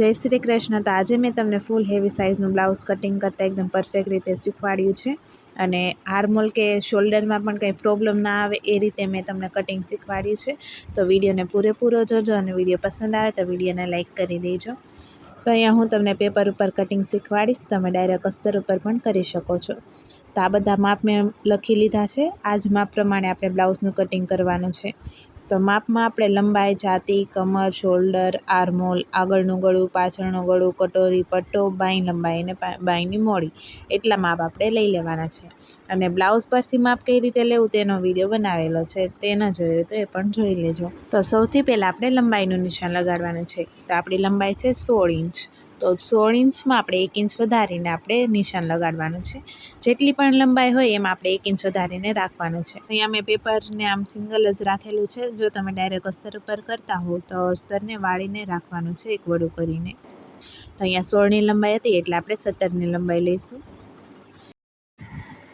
જય શ્રી કૃષ્ણ. તો આજે મેં તમને ફૂલ હેવી સાઇઝનું બ્લાઉઝ કટિંગ કરતાં એકદમ પરફેક્ટ રીતે શીખવાડ્યું છે. અને આર્મોલ કે શોલ્ડરમાં પણ કંઈ પ્રોબ્લેમ ના આવે એ રીતે મેં તમને કટિંગ શીખવાડ્યું છે. તો વિડીયોને પૂરેપૂરો જોજો અને વીડિયો પસંદ આવે તો વિડીયોને લાઇક કરી દેજો. તો અહીંયા હું તમને પેપર ઉપર કટિંગ શીખવાડીશ. તમે ડાયરેક્ટ અસ્તર ઉપર પણ કરી શકો છો. તો આ બધા માપ મેં લખી લીધા છે. આ જ માપ પ્રમાણે આપણે બ્લાઉઝનું કટિંગ કરવાનું છે. તો માપમાં આપણે લંબાઈ, જાતી, કમર, શોલ્ડર, આર્મોલ, આગળનું ગળું, પાછળનું ગળું, કટોરી, પટ્ટો બાઈ લંબાઈ અને બાઈની મોડી. એટલા માપ આપણે લઈ લેવાના છે. અને બ્લાઉઝ પરથી માપ કઈ રીતે લેવું તેનો વીડિયો બનાવેલો છે તે ન જોયો તો એ પણ જોઈ લેજો. તો સૌથી પહેલાં આપણે લંબાઈનું નિશાન લગાડવાનું છે. તો આપણી લંબાઈ છે સોળ ઇંચ. તો સોળ ઇંચમાં આપણે એક ઇંચ વધારીને આપણે નિશાન લગાડવાનું છે. જેટલી પણ લંબાઈ હોય એમાં આપણે એક ઇંચ વધારીને રાખવાનું છે. અહીંયા મેં પેપરને આમ સિંગલ જ રાખેલું છે. જો તમે ડાયરેક્ટ અસ્તર ઉપર કરતા હો તો અસ્તરને વાળીને રાખવાનું છે એક વડું કરીને. તો અહીંયા સોળની લંબાઈ હતી એટલે આપણે સત્તરની લંબાઈ લઈશું.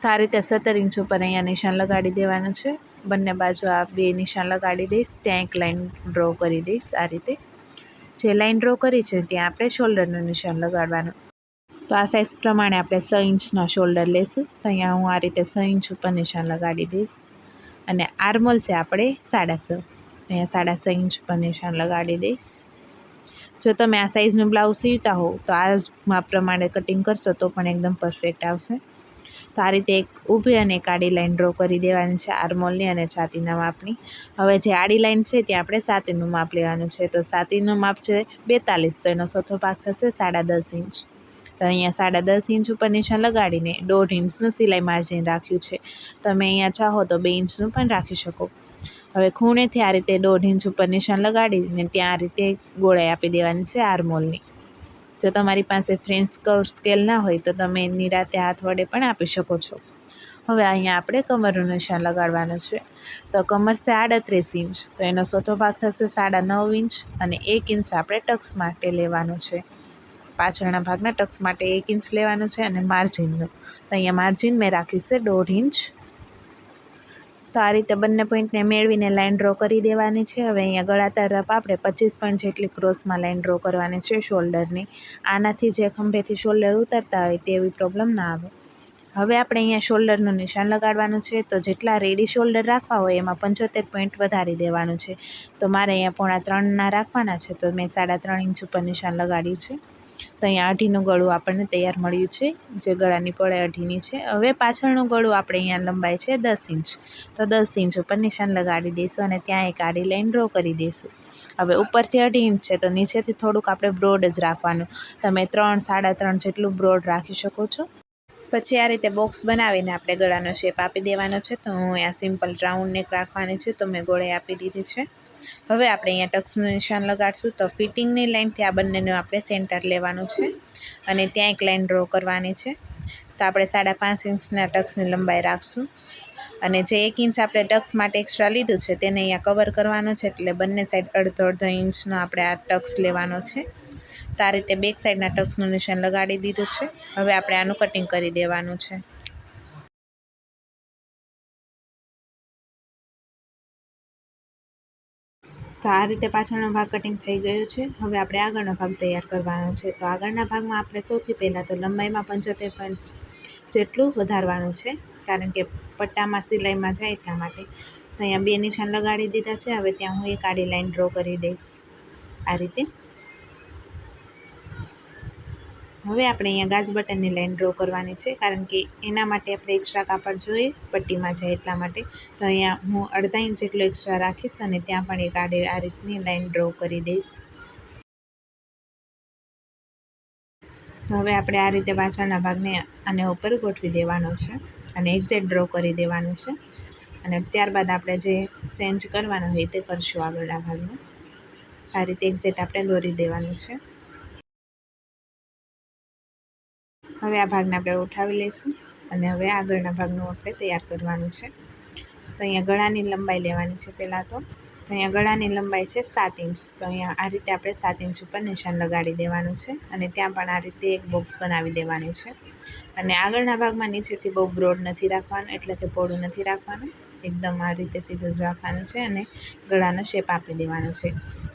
તો આ રીતે સત્તર ઇંચ ઉપર અહીંયા નિશાન લગાડી દેવાનું છે. બંને બાજુ આ બે નિશાન લગાડી દઈશ. ત્યાં એક લાઈન ડ્રો કરી દઈશ આ રીતે. જે લાઈન ડ્રો કરી છે ત્યાં આપણે શોલ્ડરનું નિશાન લગાડવાનું. તો આ સાઇઝ પ્રમાણે આપણે છ ઇંચના શોલ્ડર લઈશું તો અહીંયા હું આ રીતે છ ઇંચ ઉપર નિશાન લગાડી દઈશ. અને આર્મોલ છે આપણે સાડા છ. અહીંયા સાડા છ ઇંચ ઉપર નિશાન લગાડી દઈશ. જો તમે આ સાઇઝનું બ્લાઉઝ સીવતા હો તો આ માપ પ્રમાણે કટિંગ કરશો તો પણ એકદમ પરફેક્ટ આવશે. તો આ રીતે એક ઊભી અને એક આડી લાઈન ડ્રો કરી દેવાની છે આર્મોલની અને છાતીના માપની. હવે જે આડી લાઈન છે ત્યાં આપણે સાતીનું માપ લેવાનું છે. તો સાતીનું માપ છે બેતાલીસ, તો એનો ચોથો ભાગ થશે સાડા દસ ઇંચ. તો અહીંયા સાડા દસ ઇંચ ઉપર નિશાન લગાડીને દોઢ ઇંચનું સિલાઈ માર્જિન રાખ્યું છે. તમે અહીંયા ચાહો તો બે ઇંચનું પણ રાખી શકો. હવે ખૂણેથી આ રીતે દોઢ ઇંચ ઉપર નિશાન લગાડીને ત્યાં આ રીતે ગોળાઈ આપી દેવાની છે આર્મોલની જો તમારી પાસે ફ્રેન્ચ કર્વ સ્કેલ ના હોય તો તમે એની રાતે હાથ વડે પણ આપી શકો છો. હવે અહીંયા આપણે કમરનું નિશાન લગાડવાનું છે. તો કમર છે આડત્રીસ ઇંચ, તો એનો ચોથો ભાગ થશે સાડા નવ ઇંચ અને એક ઇંચ આપણે ટક્સ માટે લેવાનું છે. પાછળના ભાગના ટક્સ માટે એક ઇંચ લેવાનું છે અને માર્જિનનું તો અહીંયા માર્જિન મેં રાખ્યું છે દોઢ ઇંચ. તો આ રીતે બંને પોઈન્ટને મેળવીને લાઇન ડ્રો કરી દેવાની છે. હવે અહીંયા ગળાતા રફ આપણે પચીસ પોઈન્ટ જેટલી ક્રોસમાં લાઇન ડ્રો કરવાની છે શોલ્ડરની. આનાથી જે ખંભેથી શોલ્ડર ઉતરતા હોય તેવી પ્રોબ્લેમ ના આવે. હવે આપણે અહીંયા શોલ્ડરનું નિશાન લગાડવાનું છે. તો જેટલા રેડી શોલ્ડર રાખવા હોય એમાં પંચોતેર પોઈન્ટ વધારી દેવાનું છે. તો મારે અહીંયા પોણા ત્રણના રાખવાના છે. તો મેં સાડા ત્રણ ઇંચ ઉપર નિશાન લગાડ્યું છે. તો અહીંયા અઢીનું ગળું આપણને તૈયાર મળ્યું છે. જે ગળાની પળે અઢીની છે. હવે પાછળનું ગળું આપણે અહીંયા લંબાઈ છે દસ ઇંચ. તો દસ ઇંચ ઉપર નિશાન લગાડી દઈશું અને ત્યાં એક આડી લાઈન ડ્રો કરી દઈશું. હવે ઉપરથી અઢી ઇંચ છે તો નીચેથી થોડુંક આપણે બ્રોડ જ રાખવાનું. તમે ત્રણ, સાડા ત્રણ જેટલું બ્રોડ રાખી શકો છો. પછી આ રીતે બોક્સ બનાવીને આપણે ગળાનો શેપ આપી દેવાનો છે. તો હું અહીંયા સિમ્પલ રાઉન્ડ નેક રાખવાની છે. તો મેં ગોળે આપી દીધી છે. હવે આપણે અહીંયા ટક્સનું નિશાન લગાડશું. તો ફિટિંગની લાઇનથી આ બંનેનું આપણે સેન્ટર લેવાનું છે અને ત્યાં એક લાઇન ડ્રો કરવાની છે. તો આપણે સાડા પાંચ ઇંચના ટક્સની લંબાઈ રાખશું. અને જે એક ઇંચ આપણે ટક્સ માટે એક્સ્ટ્રા લીધું છે તેને અહીંયા કવર કરવાનું છે. એટલે બંને સાઈડ અડધો અડધો ઇંચનો આપણે આ ટક્સ લેવાનો છે. તો આ રીતે બેક સાઈડના ટક્સનું નિશાન લગાડી દીધું છે. હવે આપણે આનું કટિંગ કરી દેવાનું છે. તો આ રીતે પાછળનો ભાગ કટિંગ થઈ ગયો છે. હવે આપણે આગળનો ભાગ તૈયાર કરવાનો છે. તો આગળના ભાગમાં આપણે સૌથી પહેલાં તો લંબાઈમાં પંચોતેર પંચ જેટલું વધારવાનું છે. કારણ કે પટ્ટામાં સિલાઈમાં જાય એટલા માટે. અહીંયા બે નિશાન લગાડી દીધા છે. હવે ત્યાં હું એક આડી લાઈન ડ્રો કરી દઈશ. આ રીતે. હવે આપણે અહીંયા ગાજ બટનની લાઈન ડ્રો કરવાની છે, કારણ કે એના માટે આપણે એક્સ્ટ્રા કાપડ જોઈએ, પટ્ટીમાં જાય એટલા માટે. તો અહીંયા હું અડધા ઇંચ જેટલો એક્સ્ટ્રા રાખીશ અને ત્યાં પણ એક આડે આ રીતની લાઈન ડ્રો કરી દઈશ. તો હવે આપણે આ રીતે પાછળના ભાગને આને ઉપર ગોઠવી દેવાનો છે અને એક્ઝેટ ડ્રો કરી દેવાનું છે. અને ત્યારબાદ આપણે જે સેન્જ કરવાનો હોય તે કરશું આગળના ભાગને આ રીતે એક્ઝેટ આપણે દોરી દેવાનું છે. હવે આ ભાગને આપણે ઉઠાવી લઈશું અને હવે આગળના ભાગનું આપણે તૈયાર કરવાનું છે. તો અહીંયા ગળાની લંબાઈ લેવાની છે પહેલાં તો. તો અહીંયા ગળાની લંબાઈ છે સાત ઇંચ. તો અહીંયા આ રીતે આપણે સાત ઇંચ ઉપર નિશાન લગાડી દેવાનું છે અને ત્યાં પણ આ રીતે એક બોક્સ બનાવી દેવાનું છે. અને આગળના ભાગમાં નીચેથી બહુ બ્રોડ નથી રાખવાનું, એટલે કે પહોળું નથી રાખવાનું. એકદમ આ રીતે સીધું જ રાખવાનું છે અને ગળાનો શેપ આપી દેવાનો છે.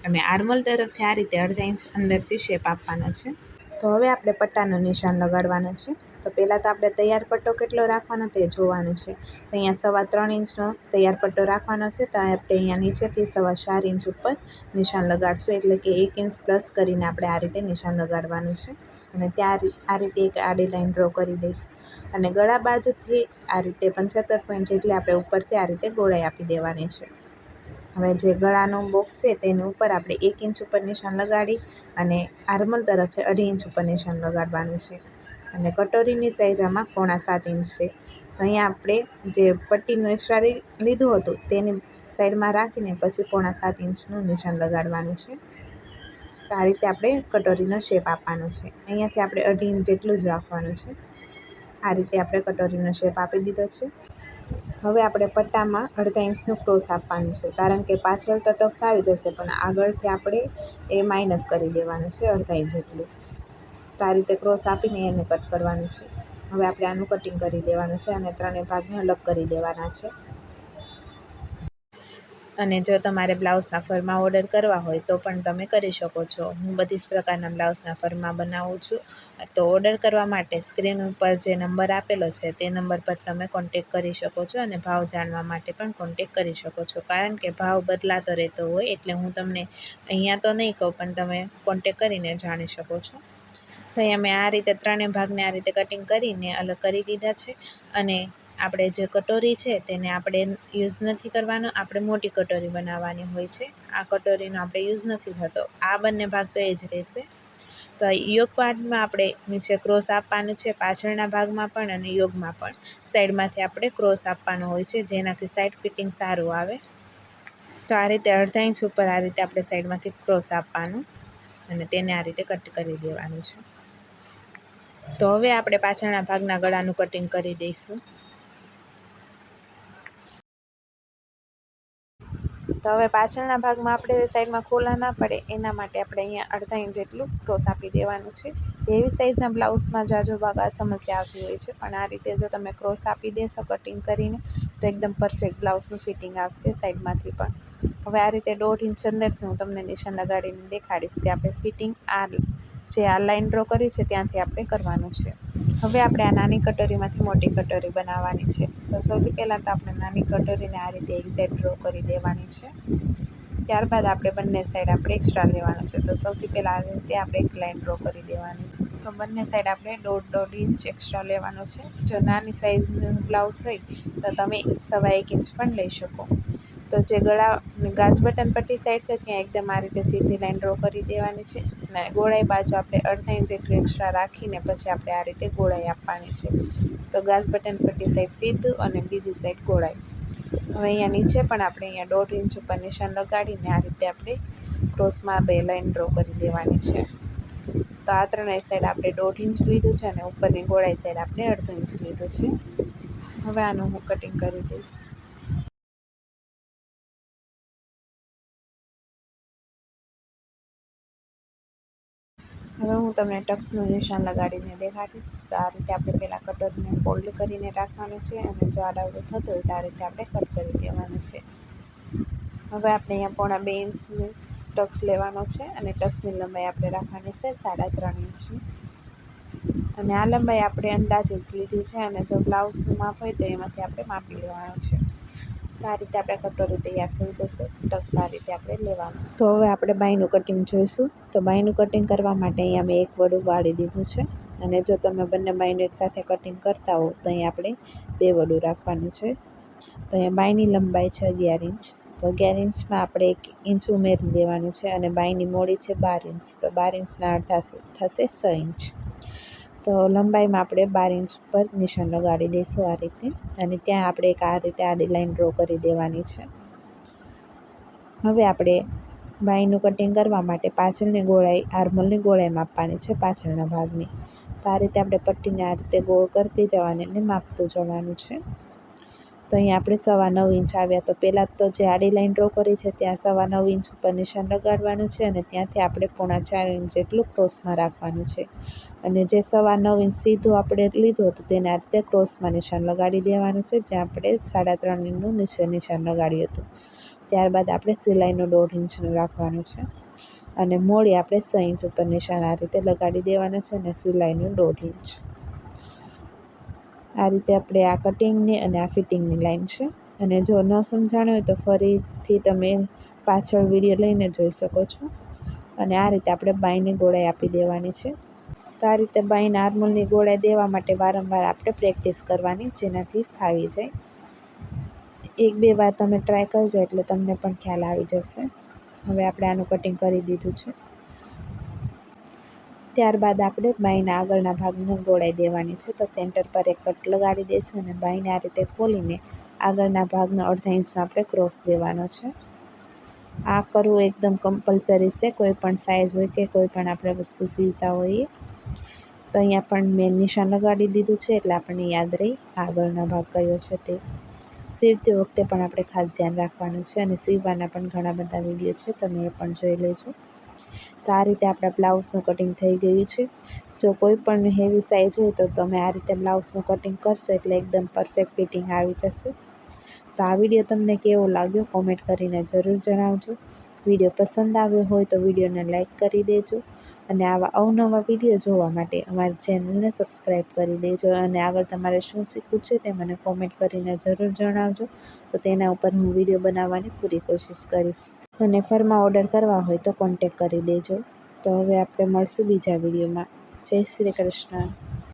અને આર્મલ તરફથી આ રીતે અડધા ઇંચ અંદરથી શેપ આપવાનો છે. તો હવે આપણે પટ્ટાનું નિશાન લગાડવાના છે. તો પહેલાં તો આપણે તૈયાર પટ્ટો કેટલો રાખવાનો તે જોવાનું છે. તો અહીંયા સવા ત્રણ ઇંચનો તૈયાર પટ્ટો રાખવાનો છે. તો આપણે અહીંયા નીચેથી સવા ચાર ઇંચ ઉપર નિશાન લગાડશું. એટલે કે એક ઇંચ પ્લસ કરીને આપણે આ રીતે નિશાન લગાડવાનું છે. અને ત્યાં આ રીતે એક આડી લાઈન ડ્રો કરી દઈશ. અને ગળા બાજુથી આ રીતે પંચોતેર પોઈન્ટ જેટલી આપણે ઉપરથી આ રીતે ગોળાઈ આપી દેવાની છે. હવે જે ગળાનું બોક્સ છે તેની ઉપર આપણે એક ઇંચ ઉપર નિશાન લગાડી અને આર્મલ તરફ છે અઢી ઇંચ ઉપર નિશાન લગાડવાનું છે. અને કટોરીની સાઈઝ આમાં પોણા સાત ઇંચ છે. તો અહીંયા આપણે જે પટ્ટીનું એક્સ્ટ્રા લીધું હતું તેની સાઈડમાં રાખીને પછી પોણા સાત ઇંચનું નિશાન લગાડવાનું છે. તો આ રીતે આપણે કટોરીનો શેપ આપવાનો છે. અહીંયાથી આપણે અઢી ઇંચ જેટલું જ રાખવાનું છે. આ રીતે આપણે કટોરીનો શેપ આપી દીધો છે. હવે આપણે પટ્ટામાં અડધા ઇંચનું ક્રોસ આપવાનું છે. કારણ કે પાછળ તો ટક્સ આવી જશે, પણ આગળથી આપણે એ માઇનસ કરી દેવાનું છે અડધા ઇંચ જેટલું. તો આ રીતે ક્રોસ આપીને એને કટ કરવાનું છે. હવે આપણે આનું કટિંગ કરી દેવાનું છે અને ત્રણેય ભાગને અલગ કરી દેવાના છે. અને જો તમારે બ્લાઉઝના ફરમાં ઓર્ડર કરવા હોય તો પણ તમે કરી શકો છો. હું બધી જ પ્રકારના બ્લાઉઝના ફરમાં બનાવું છું. તો ઓર્ડર કરવા માટે સ્ક્રીન ઉપર જે નંબર આપેલો છે તે નંબર પર તમે કોન્ટેક કરી શકો છો અને ભાવ જાણવા માટે પણ કોન્ટેક કરી શકો છો. કારણ કે ભાવ બદલાતો રહેતો હોય એટલે હું તમને અહીંયા તો નહીં કહું, પણ તમે કોન્ટેક કરીને જાણી શકો છો. તો અહીંયા મેં આ રીતે ત્રણેય ભાગને આ રીતે કટિંગ કરીને અલગ કરી દીધા છે અને આપણે જે કટોરી છે તેને આપણે યુઝ નથી કરવાનો, આપણે મોટી કટોરી બનાવવાની હોય છે. આ કટોરીનો આપણે યુઝ નથી થતો. આ બંને ભાગ તો એ જ રહેશે. તો યોગ પાર્ટમાં આપણે નીચે ક્રોસ આપવાનું છે, પાછળના ભાગમાં પણ અને યોગમાં પણ. સાઈડમાંથી આપણે ક્રોસ આપવાનો હોય છે, જેનાથી સાઈડ ફિટિંગ સારું આવે. તો આ રીતે અડધા ઇંચ ઉપર આ રીતે આપણે સાઈડમાંથી ક્રોસ આપવાનું અને તેને આ રીતે કટ કરી દેવાનું છે. તો હવે આપણે પાછળના ભાગના ગળાનું કટિંગ કરી દઈશું. તો હવે પાછળના ભાગમાં આપણે સાઈડમાં ખોલા ના પડે, એના માટે આપણે અહીંયા અડધા ઇંચ જેટલું ક્રોસ આપી દેવાનું છે. એવી સાઇઝના બ્લાઉઝમાં જાજો ભાગ આ સમસ્યા આવતી હોય છે, પણ આ રીતે જો તમે ક્રોસ આપી દેશો કટિંગ કરીને, તો એકદમ પરફેક્ટ બ્લાઉઝનું ફિટિંગ આવશે સાઈડમાંથી પણ. હવે આ રીતે દોઢ ઇંચ અંદરથી હું તમને નિશાન લગાડીને દેખાડીશ કે આપણે ફિટિંગ આ જે આ લાઈન ડ્રો કરી છે ત્યાંથી આપણે કરવાનું છે. હવે આપણે આ નાની કટોરીમાંથી મોટી કટોરી બનાવવાની છે. તો સૌથી પહેલાં તો આપણે નાની કટોરીને આ રીતે એક્ઝેટ ડ્રો કરી દેવાની છે. ત્યારબાદ આપણે બંને સાઈડ આપણે એક્સ્ટ્રા લેવાનું છે. તો સૌથી પહેલાં આ રીતે આપણે એક લાઈન ડ્રો કરી દેવાની. તો બંને સાઈડ આપણે દોઢ દોઢ ઇંચ એક્સ્ટ્રા લેવાનો છે. જો નાની સાઇઝનું બ્લાઉઝ હોય, તો તમે સવા એક ઇંચ પણ લઈ શકો. તો જે ગળા ગાજ બટન પટ્ટી સાઈડ છે, ત્યાં એકદમ આ રીતે સીધી લાઈન ડ્રો કરી દેવાની છે અને ગોળાઈ બાજુ આપણે અડધા ઇંચ જેટલું એક્સ્ટ્રા રાખીને પછી આપણે આ રીતે ગોળાઈ આપવાની છે. તો ગાજ બટન પટ્ટી સાઈડ સીધું અને બીજી સાઈડ ગોળાઈ. હવે અહીંયા નીચે પણ આપણે અહીંયા દોઢ ઇંચ ઉપર નિશાન લગાડીને આ રીતે આપણે ક્રોસમાં બે લાઈન ડ્રો કરી દેવાની છે. તો આ ત્રણેય સાઈડ આપણે દોઢ ઇંચ લીધું છે અને ઉપરની ગોળાઈ સાઈડ આપણે અડધો ઇંચ લીધું છે. હવે આનું હું કટિંગ કરી દઈશ. હવે હું તમને ટક્સનું નિશાન લગાડીને દેખાડીશ. તો આ રીતે આપણે પહેલાં કટરને ફોલ્ડ કરીને રાખવાનું છે અને જો આડાવડું થતું હોય તો આ રીતે આપણે કટ કરી દેવાનું છે. હવે આપણે અહીંયા પોણા બે ઇંચનું ટક્સ લેવાનો છે અને ટક્સની લંબાઈ આપણે રાખવાની છે સાડા ત્રણ ઇંચની. અને આ લંબાઈ આપણે અંદાજે જ લીધી છે અને જો બ્લાઉઝનું માપ હોય તો એમાંથી આપણે માપી લેવાનું છે. તો આ રીતે આપણે કટોરી તૈયાર થઈ જશે. ટક્સ આ રીતે આપણે લેવાનું. તો હવે આપણે બાયનું કટિંગ જોઈશું. તો બાયનું કટિંગ કરવા માટે અહીંયા મેં એક વડું વાળી દીધું છે. અને જો તમે બંને બાયનું એકસાથે કટિંગ કરતા હો, તો અહીં આપણે બે વડું રાખવાનું છે. તો અહીંયા બાયની લંબાઈ છે અગિયાર ઇંચ. તો અગિયાર ઇંચમાં આપણે એક ઇંચ ઉમેરી દેવાનું છે અને બાયની મોડી છે બાર ઇંચ. તો બાર ઇંચના અડધા થશે છ ઇંચ. તો લંબાઈમાં આપણે બાર ઇંચ પર નિશાન લગાડી દઈશું આ રીતે. અને ત્યાં આપણે એક આ રીતે આડી લાઈન ડ્રો કરી દેવાની છે. હવે આપણે બાઈનું કટિંગ કરવા માટે પાછળની ગોળાઈ, આર્મલની ગોળાઈ માપવાની છે પાછળના ભાગની. તો આ રીતે આપણે પટ્ટીને આ રીતે ગોળ કરતી જવાની અને માપતું જવાનું છે. તો અહીંયા આપણે સવા નવ ઇંચ આવ્યા. તો પહેલાં તો જે આડી લાઈન ડ્રો કરી છે, ત્યાં સવા નવ ઇંચ ઉપર નિશાન લગાડવાનું છે અને ત્યાંથી આપણે પોણા ચાર ઇંચ જેટલું ક્રોસમાં રાખવાનું છે. અને જે સવા નવ ઇંચ સીધું આપણે લીધું હતું, તેને આ રીતે ક્રોસમાં નિશાન લગાડી દેવાનું છે, જ્યાં આપણે સાડા ત્રણ ઇંચનું નિશાન નિશાન લગાડ્યું હતું. ત્યારબાદ આપણે સિલાઈનું દોઢ ઇંચનું રાખવાનું છે અને મોડી આપણે સ ઇંચ ઉપર નિશાન આ રીતે લગાડી દેવાના છે અને સિલાઈનું દોઢ ઇંચ. આ રીતે આપણે આ કટિંગની અને આ ફિટિંગની લાઈન છે. અને જો ન સમજાણું હોય તો ફરીથી તમે પાછળ વીડિયો લઈને જોઈ શકો છો. અને આ રીતે આપણે બાયની ગોળાઈ આપી દેવાની છે. તો આ રીતે બાયના આર્મોલની ગોળાઈ દેવા માટે વારંવાર આપણે પ્રેક્ટિસ કરવાની, જેનાથી ફાવી જાય. એક બે વાર તમે ટ્રાય કરજો એટલે તમને પણ ખ્યાલ આવી જશે. હવે આપણે આનું કટિંગ કરી દીધું છે. ત્યારબાદ આપણે બાયના આગળના ભાગને ગોળાઈ દેવાની છે. તો સેન્ટર પર એક કટ લગાડી દઈશું અને બાયને આ રીતે ખોલીને આગળના ભાગને અડધા ઇંચનો આપણે ક્રોસ દેવાનો છે. આ કરવું એકદમ કમ્પલસરી છે. કોઈ પણ સાઇઝ હોય કે કોઈ પણ આપણે વસ્તુ સીવતા હોઈએ. તો અહીંયા પણ મેં નિશાન લગાડી દીધું છે એટલે આપણને યાદ રહી આગળનો ભાગ કયો છે તે. સીવતી વખતે પણ આપણે ખાસ ધ્યાન રાખવાનું છે અને સીવવાના પણ ઘણા બધા વીડિયો છે. તમે એ પણ જોઈ લેજો. તો આ રીતે આપણા બ્લાઉઝનું કટિંગ થઈ ગયું છે. જો કોઈ પણ હેવી સાઇઝ હોય તો તમે આ રીતે બ્લાઉઝનું કટિંગ કરશો એટલે એકદમ પરફેક્ટ ફિટિંગ આવી જશે. તો આ વીડિયો તમને કેવો લાગ્યો કોમેન્ટ કરીને જરૂર જણાવજો. વીડિયો પસંદ આવ્યો હોય તો વિડીયોને લાઇક કરી દેજો અને આવા અવનવા વીડિયો જોવા માટે અમારી ચેનલને સબસ્ક્રાઈબ કરી દેજો અને આગળ તમારે શું શીખવું છે તે મને કોમેન્ટ કરીને જરૂર જણાવજો. તો તેના ઉપર હું વીડિયો બનાવવાની પૂરી કોશિશ કરીશ. અને ફરમાં ઓર્ડર કરવા હોય તો કોન્ટેક કરી દેજો. તો હવે આપણે મળશું બીજા વિડીયોમાં. જય શ્રી કૃષ્ણ.